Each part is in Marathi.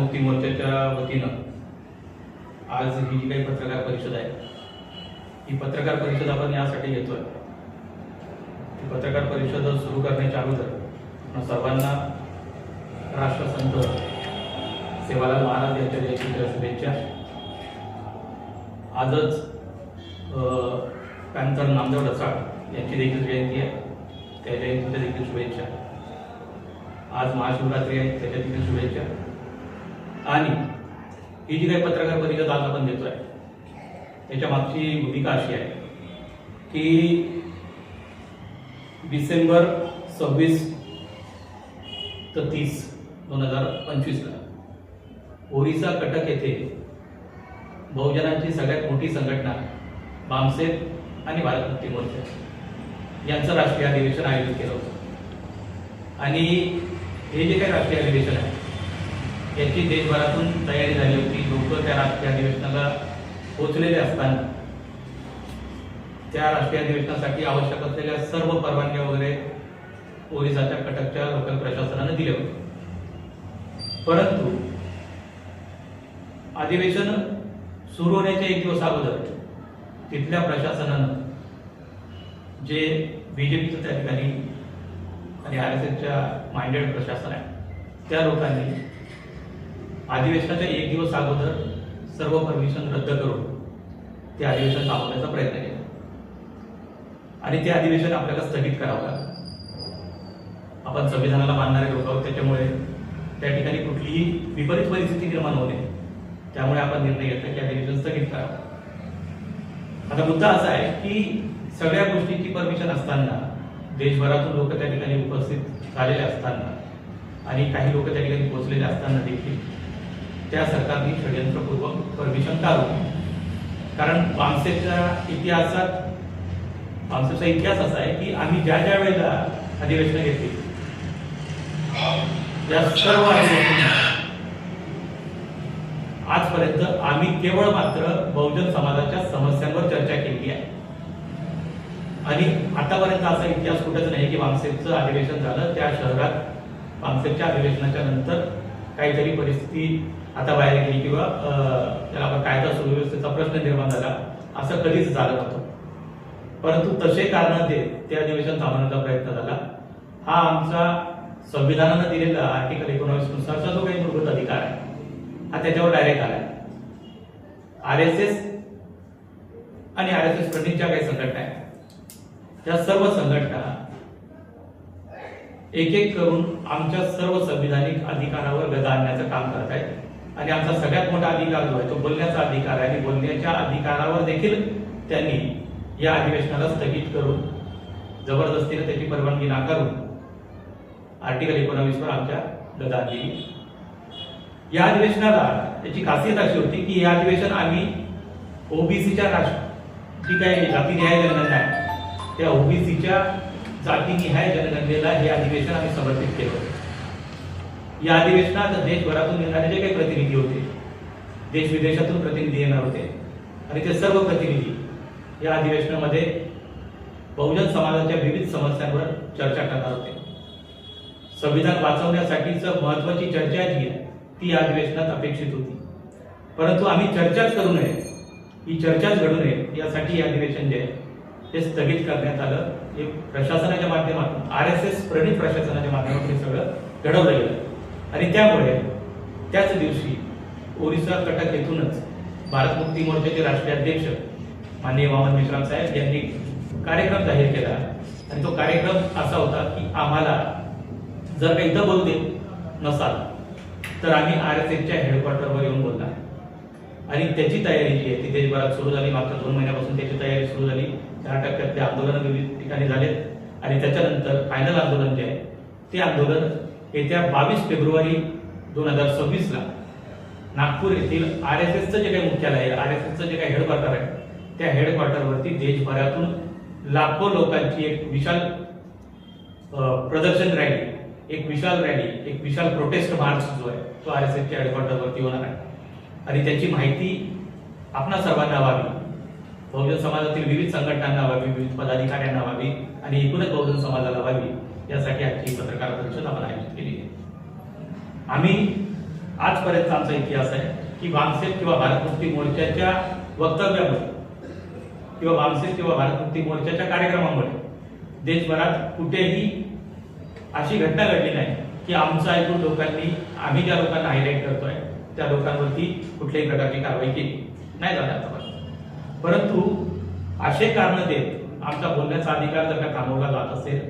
मुक्ती मोर्चाच्या वतीनं आज ही जी काही पत्रकार परिषद आहे ही पत्रकार परिषद आपण यासाठी घेतोय. ही पत्रकार परिषद सुरू करण्याच्या अगोदर आपण सर्वांना राष्ट्रसंत सेवालाल महाराज यांच्या जयंतीच्या शुभेच्छा. आजच पॅन्थर नामदेव डसाळ यांची देखील जयंती आहे. त्या जयंतीच्या देखील शुभेच्छा. आज महाशिवरात्री आहे त्याच्या देखील शुभेच्छा. आणि ही जी काही पत्रकार परिषद आज आपण देतोय त्याच्या मागची भूमिका अशी आहे की डिसेंबर सव्वीस ते तीस दोन हजार पंचवीसला ओरिसा कटक येथे बहुजनांची सगळ्यात मोठी संघटना बामसेब आणि भारत मुक्ती मोर्चा यांचं राष्ट्रीय अधिवेशन आयोजित केलं होतं. आणि हे जे काही राष्ट्रीय अधिवेशन आहे याची देशभरातून तयारी झाली होती. लोक त्या राष्ट्रीय अधिवेशनाला पोचलेले असताना त्या राष्ट्रीय अधिवेशनासाठी आवश्यक असलेल्या सर्व परवानग्या वगैरे ओरिसाच्या कटकच्या लोकल प्रशासनाने दिले होते परंतु अधिवेशन सुरू होण्याच्या एक दिवस अगोदर तिथल्या प्रशासनानं जे बीजेपीचं त्या ठिकाणी आणि आर एस एसच्या माइंडेड प्रशासन आहे त्या लोकांनी अधिवेशनाच्या एक दिवस अगोदर सर्व परमिशन रद्द करून ते अधिवेशन थांबवण्याचा प्रयत्न केला. आणि ते अधिवेशन आपल्याला स्थगित करावं लागलं. आपण संविधानाला मानणारे लोक आहोत त्याच्यामुळे त्या ठिकाणी कुठलीही विपरीत परिस्थिती निर्माण होऊ नये. त्यामुळे आपण निर्णय घेतला की अधिवेशन स्थगित करावं. आता मुद्दा असा आहे की सगळ्या गोष्टींची परमिशन असताना देशभरातून लोक त्या ठिकाणी उपस्थित झालेले असताना आणि काही लोक त्या ठिकाणी पोहोचलेले असताना देखील त्या सरकारने षडयंत्रपूर्वक परमिशन काढू कारण बामसेच्या इतिहासात बामसेचा इतिहास असा आहे की आम्ही ज्या ज्या वेळेला अधिवेशन घेतली त्या सर्व आजपर्यंत आम्ही केवळ मात्र बहुजन समाजाच्या समस्यांवर चर्चा केली आहे. आणि आतापर्यंत असा इतिहास कुठेच नाही की वामसेपचं अधिवेशन झालं त्या शहरात वामसेपच्या अधिवेशनाच्या नंतर काहीतरी परिस्थिती आता बाहेर गेली किंवा त्याला आपण कायदा सुव्यवस्थेचा प्रश्न निर्माण झाला असं कधीच झालं नव्हतं. परंतु तसे कारण देत ते अधिवेशन थांबवण्याचा प्रयत्न झाला. हा आमचा संविधानानं दिलेला आर्टिकल एकोणावीस नुसारचा जो काही मूलभूत अधिकार आहे हा त्याच्यावर डायरेक्ट आहे आर एस एस आणि आर एस एस प्रणितच्या काही संघटना आहेत. त्या सर्व संघटना एक एक करून आमच्या सर्व संविधानिक अधिकारावर गदा आणण्याचं काम करत आहेत. आणि आमचा सगळ्यात मोठा अधिकार जो आहे तो बोलण्याचा अधिकार आहे. आणि बोलण्याच्या अधिकारावर देखील त्यांनी या अधिवेशनाला स्थगित करून जबरदस्तीने त्याची परवानगी नाकारून आर्टिकल एकोणावीस वर आमच्या गदा आणली या अधिवेशनाला त्याची खासियत अशी होती की हे अधिवेशन आम्ही ओबीसीच्या राष्ट्र जी काही जातीनिहाय जनगणना आहे त्या ओबीसीच्या जातीनिहाय जनगणनेला हे अधिवेशन आम्ही समर्पित केलं होतं. या अधिवेशनात देशभरातून येणारे जे काही प्रतिनिधी होते देश विदेशातून प्रतिनिधी येणार होते आणि ते सर्व प्रतिनिधी या अधिवेशनामध्ये बहुजन समाजाच्या विविध समस्यांवर चर्चा करणार होते. संविधान वाचवण्यासाठीच महत्वाची चर्चा जी आहे ती या अधिवेशनात अपेक्षित होती. परंतु आम्ही चर्चाच करू नये ही चर्चाच घडू नये यासाठी हे अधिवेशन जे आहे ते स्थगित करण्यात आलं. हे प्रशासनाच्या माध्यमातून आर एस एस प्रणित प्रशासनाच्या माध्यमातून हे सगळं घडवलं गेलं. आणि त्यामुळे त्याच दिवशी ओरिसा कटक येथूनच भारत मुक्ती मोर्चाचे राष्ट्रीय अध्यक्ष माननीय वामन मिश्राम साहेब यांनी कार्यक्रम जाहीर केला. आणि तो कार्यक्रम असा होता की आम्हाला जर का इथं बोलू देत नसाल तर आम्ही आर एस एसच्या हेडक्वार्टरवर येऊन बोलणार. आणि त्याची तयारी जी आहे ती देशभरात सुरू झाली. मागच्या दोन महिन्यापासून त्याची तयारी सुरू झाली. चार टप्प्यात ते आंदोलन विविध ठिकाणी झालेत. आणि त्याच्यानंतर फायनल आंदोलन जे आहे ते आंदोलन येत्या बावीस फेब्रुवारी दोन हजार सव्वीसला नागपूर येथील आर एस एसचं जे काही मुख्यालय आहे आर एस एसचं जे काही हेडक्वार्टर आहे त्या हेडक्वार्टरवरती देशभरातून लाखो लोकांची एक विशाल प्रदर्शन रॅली एक विशाल रॅली एक विशाल प्रोटेस्ट मार्च जो आहे तो आर एस एसच्या हेडक्वार्टरवरती होणार आहे. आणि त्याची माहिती आपणा सर्वांना व्हावी बहुजन समाजातील विविध संघटनांना व्हावी विविध पदाधिकाऱ्यांना व्हावी आणि एकूणच बहुजन समाजाला व्हावी यासाठी आजची पत्रकार परिषद आपण आयोजित केली आहे. आम्ही आजपर्यंत आमचा इतिहास आहे की भामसेट किंवा भारत मुक्ती मोर्चाच्या वक्तव्यामुळे किंवा भामसेट किंवा भारत मुक्ती मोर्चाच्या कार्यक्रमामुळे देशभरात कुठेही अशी घटना घडली नाही की आमचं ऐकून लोकांनी आम्ही ज्या लोकांना हायलाईट करतोय त्या लोकांवरती कुठल्याही प्रकारची कारवाई केली नाही झाली आतापर्यंत परंतु असे कारण देत आमचा बोलण्याचा अधिकार जर का थांबवला जात असेल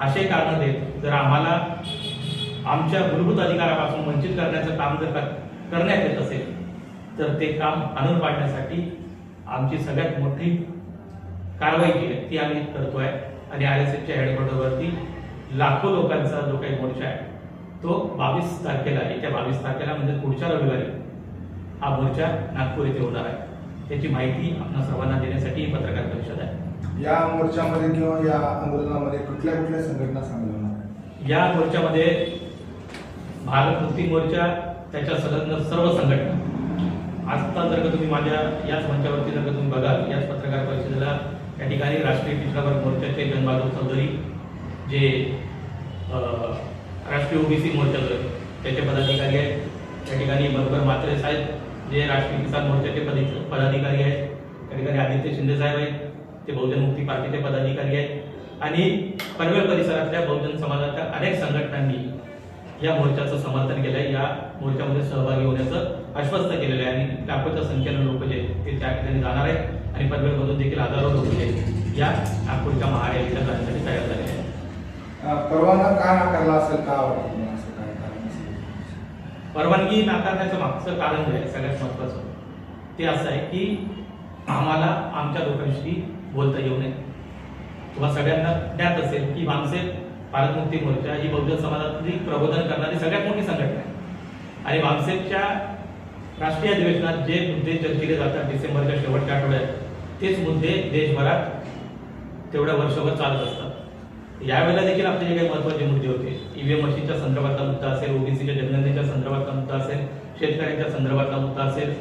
असे कारण देत जर आम्हाला आमच्या मूलभूत अधिकारापासून वंचित करण्याचं काम जर करण्यात येत असेल तर ते काम आणून पाडण्यासाठी आमची सगळ्यात मोठी कारवाई जी आहे ती आम्ही करतोय. आणि आर एस एसच्या हेडक्वार्टरवरती लाखो लोकांचा जो काही मोर्चा आहे तो बावीस तारखेला येत्या बावीस तारखेला म्हणजे पुढच्या रविवारी हा मोर्चा नागपूर येथे होणार आहे. त्याची माहिती आपल्या सर्वांना देण्यासाठी ही पत्रकार परिषद आहे. या मोर्चामध्ये किंवा या आंदोलनामध्ये कुठल्या कुठल्या संघटना सामील होणार? या मोर्चामध्ये भारत मुक्ती मोर्चा त्याच्या संलग्न सर्व संघटना. आता जर का तुम्ही माझ्या याच मंचावरती जर का तुम्ही बघाल याच पत्रकार परिषदेला या ठिकाणी राष्ट्रीय पिछडा वर्ग मोर्चाचे जनबहादूर चौधरी जे राष्ट्रीय ओबीसी मोर्चाचं त्याचे पदाधिकारी आहेत. त्या ठिकाणी बरोबर मात्रे साहेब जे राष्ट्रीय किसान मोर्चाचे पदी- पदाधिकारी आहेत. त्या ठिकाणी आदित्य शिंदे साहेब आहेत. ते बहुजन मुक्ती पार्टीचे पदाधिकारी आहेत. आणि पनवेल परिसरातल्या बहुजन समाजाच्या अनेक संघटनांनी या मोर्चाचं समर्थन केलंय. या मोर्चामध्ये सहभागी होण्याचं आश्वस्त केलेलं आहे. आणि लाखोच्या संख्येनं लोक जे ते त्या ठिकाणी जाणार आहेत. आणि पनवेलमधून देखील हजारो लोक जे या नागपूरच्या महारॅलीला जाण्यासाठी तयार झालेले आहेत. परवाना का नाकारला असेल? का? परवानगी नाकारण्याचं मागचं कारण जे आहे सगळ्यात महत्वाचं ते असं आहे की आम्हाला आमच्या लोकांशी बोलता येऊ नये. तुम्हाला सगळ्यांना ज्ञात असेल की माणसे भारत मुक्ती मोर्चा ही बहुजन समाजातली प्रबोधन करणारी सगळ्यात मोठी संघटना आहे. आणि भामसेटच्या राष्ट्रीय अधिवेशनात जे मुद्दे केले जातात डिसेंबरच्या शेवटच्या आठवड्यात तेच मुद्दे देशभरात तेवढ्या वर्षभर चालत असतात. यावेळेला देखील आपले जे काही महत्त्वाचे मुद्दे होते ईव्हीएम मशीनच्या संदर्भातला मुद्दा असेल ओबीसीच्या जनगणनेच्या संदर्भातला मुद्दा असेल शेतकऱ्यांच्या संदर्भातला मुद्दा असेल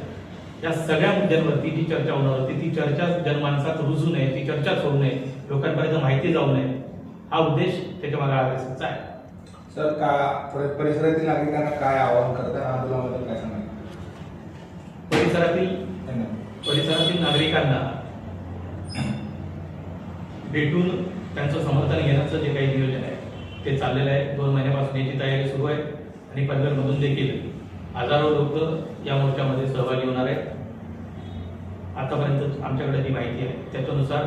या सगळ्या मुद्द्यांवरती जी चर्चा होणार होती ती चर्चा जनमानसात रुजू नये ती चर्चाच होऊ नये लोकांपर्यंत माहिती जाऊ नये. हा उद्देश त्याच्यामागे आरएसएसचा आहे. सर का पर- परिसरातील नागरिकांना काय आवाहन करताय आंदोलनाबद्दल काय परिसरातील परिसरातील नागरिकांना भेटून त्यांचं समर्थन घेण्याचं जे काही नियोजन आहे ते चाललेलं आहे. दोन महिन्यापासून याची तयारी सुरू आहे आणि पनवेलमधून देखील हजारो लोक या मोर्चामध्ये सहभागी होणार आहेत. आतापर्यंत आमच्याकडे जी माहिती आहे त्याच्यानुसार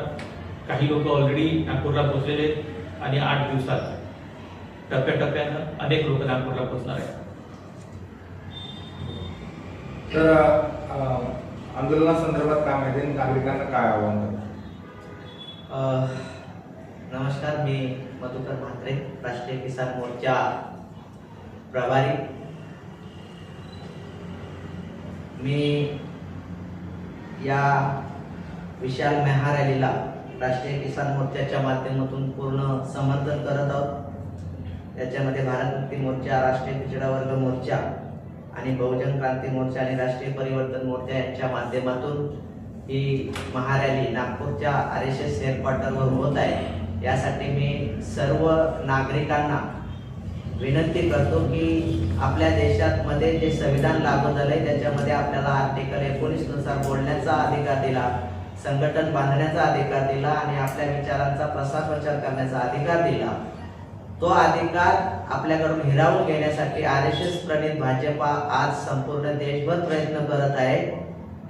काही लोक ऑलरेडी नागपूरला पोहोचलेले आहेत आणि आठ दिवसात टप्प्याटप्प्यानं अनेक लोक नागपूरला पोहोचणार आहेत. तर आंदोलनासंदर्भात काय माहिती आणि नागरिकांना काय आवाहन नमस्कार मी मधुकर म्हात्रे राष्ट्रीय किसान मोर्चा प्रभारी. मी या विशाल मेहा रॅलीला राष्ट्रीय किसान मोर्चाच्या माध्यमातून पूर्ण समर्थन करत आहोत. त्याच्यामध्ये भारत मुक्ती मोर्चा राष्ट्रीय पिछडा वर्ग मोर्चा आणि बहुजन क्रांती मोर्चा आणि राष्ट्रीय परिवर्तन मोर्चा यांच्या माध्यमातून ही महारॅली नागपूरच्या आर एस एस हेडक्वार्टरवर होत आहे. यासाठी मी सर्व नागरिकांना विनंती करतो की आपल्या देशात मध्ये जे संविधान लागू झालंय त्याच्यामध्ये आपल्याला आर्टिकल एकोणीसनुसार बोलण्याचा अधिकार दिला संघटन बांधण्याचा अधिकार दिला आणि आपल्या विचारांचा प्रसार प्रचार करण्याचा अधिकार दिला. तो अधिकार आपल्याकडून हिरावून घेण्यासाठी आर एस एस प्रणित भाजपा आज संपूर्ण देशभर प्रयत्न करत आहे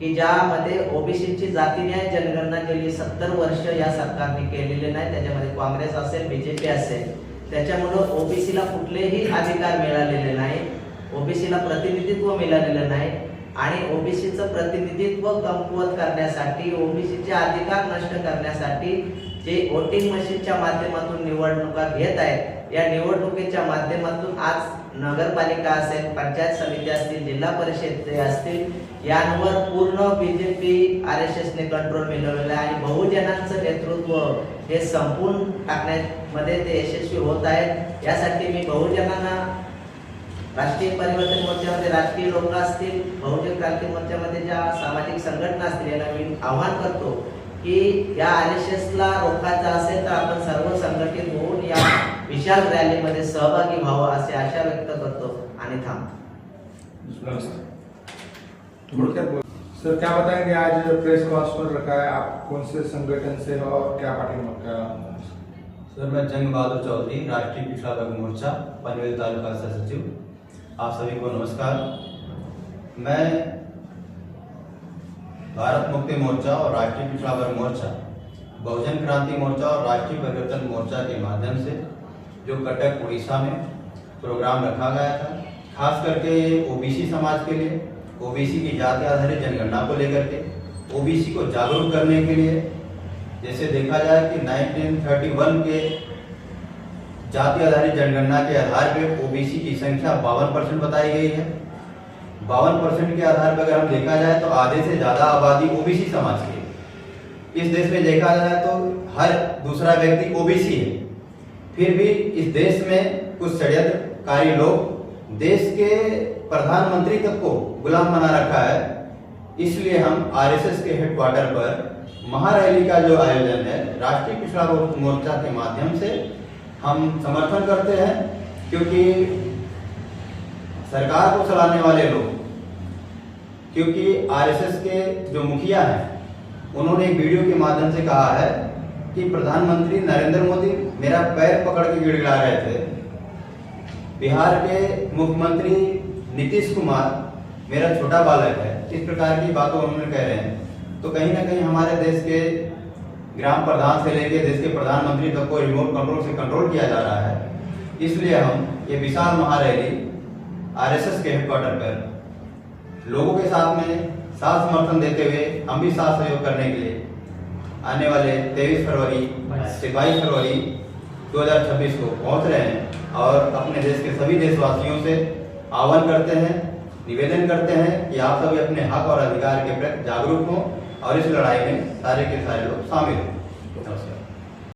की ज्यामध्ये ओबीसीची जातीन्याय जनगणना केली सत्तर वर्ष या सरकारने केलेली नाही त्याच्यामध्ये काँग्रेस असेल बीजेपी असेल त्याच्यामुळं ओबीसीला कुठलेही अधिकार मिळालेले नाही. ओबीसीला प्रतिनिधित्व मिळालेलं नाही. आणि ओबीसीचं प्रतिनिधित्व कमकुवत करण्यासाठी ओबीसीचे अधिकार नष्ट करण्यासाठी जे वोटिंग मशीनच्या माध्यमातून निवडणुका घेत आहेत या निवडणुकीच्या माध्यमातून आज नगरपालिका असेल पंचायत समिती असतील जिल्हा परिषद असतील यांवर पूर्ण बीजेपी आर एस एस ने कंट्रोल मिळवलेलं आहे. आणि बहुजनांचं नेतृत्व हे संपून टाकण्यामध्ये ते यशस्वी होत आहेत. यासाठी मी बहुजनांना राष्ट्रीय परिवर्तन मोर्चामध्ये राजकीय लोक असतील बहुजन क्रांती मोर्चामध्ये ज्या सामाजिक संघटना असतील यांना मी आव्हान करतो की या आर एस एसला रोखायचं असेल तर आपण सर्व संघटित होऊन या विशाल रॅलीमध्ये सहभागी व्हावं असे आशा व्यक्त करतो. आणि थांबतो सर क्या बताएँगे आज प्रेस कॉन्फ्रेंस रखा है? आप कौन से संगठन से हो और क्या पार्टी में सर मैं जंग बहादुर चौधरी राष्ट्रीय पिछड़ा वर्ग मोर्चा पनवेल तालुका सह सचिव। आप सभी को नमस्कार। मैं भारत मुक्ति मोर्चा और राष्ट्रीय पिछड़ा वर्ग मोर्चा बहुजन क्रांति मोर्चा और राष्ट्रीय परिवर्तन मोर्चा के माध्यम से जो कटक उड़ीसा में प्रोग्राम रखा गया था, खास करके ओबीसी समाज के लिए, ओबीसी की जाति आधारित जनगणना को लेकर के, ओबीसी को जागरूक करने के लिए, जैसे देखा जाए कि 1931 के जाति आधारित जनगणना के आधार पर ओबीसी की संख्या बावन परसेंट बताई गई है। बावन परसेंट के आधार पर अगर हम देखा जाए तो आधे से ज़्यादा आबादी ओबीसी समाज की इस देश में देखा जाए तो हर दूसरा व्यक्ति ओबीसी है। फिर भी इस देश में कुछ षड्यंत्रकारी लोग देश के प्रधानमंत्री तक को गुलाम बना रखा है। इसलिए हम आरएसएस के हेडक्वार्टर पर महारैली का जो आयोजन है, राष्ट्रीय पिछड़ा मोर्चा के माध्यम से हम समर्थन करते हैं, क्योंकि सरकार को चलाने वाले लोग, क्योंकि आरएसएस के जो मुखिया हैं, उन्होंने एक वीडियो के माध्यम से कहा है कि प्रधानमंत्री नरेंद्र मोदी मेरा पैर पकड़ के गिड़गिड़ा रहे थे। बिहार के मुख्यमंत्री नीतीश कुमार मेरा छोटा बालक है, इस प्रकार की बातों उन्होंने कह रहे हैं। तो कहीं ना कहीं हमारे देश के ग्राम प्रधान से लेकर देश के प्रधानमंत्री तक को रिमोट कंट्रोल से कंट्रोल किया जा रहा है। इसलिए हम ये विशाल महारैली आरएसएस के हेडक्वार्टर पर लोगों के साथ में साथ समर्थन देते हुए, हम भी साथ सहयोग करने के लिए आने वाले 23 फरवरी से 22 फरवरी 2026 को पहुँच रहे हैं और अपने देश के सभी देशवासियों से आह्वान करते हैं निवेदन करते हैं कि आप सभी अपने हक और अधिकार के प्रति जागरूक हों और इस लड़ाई में सारे के सारे लोग शामिल हों।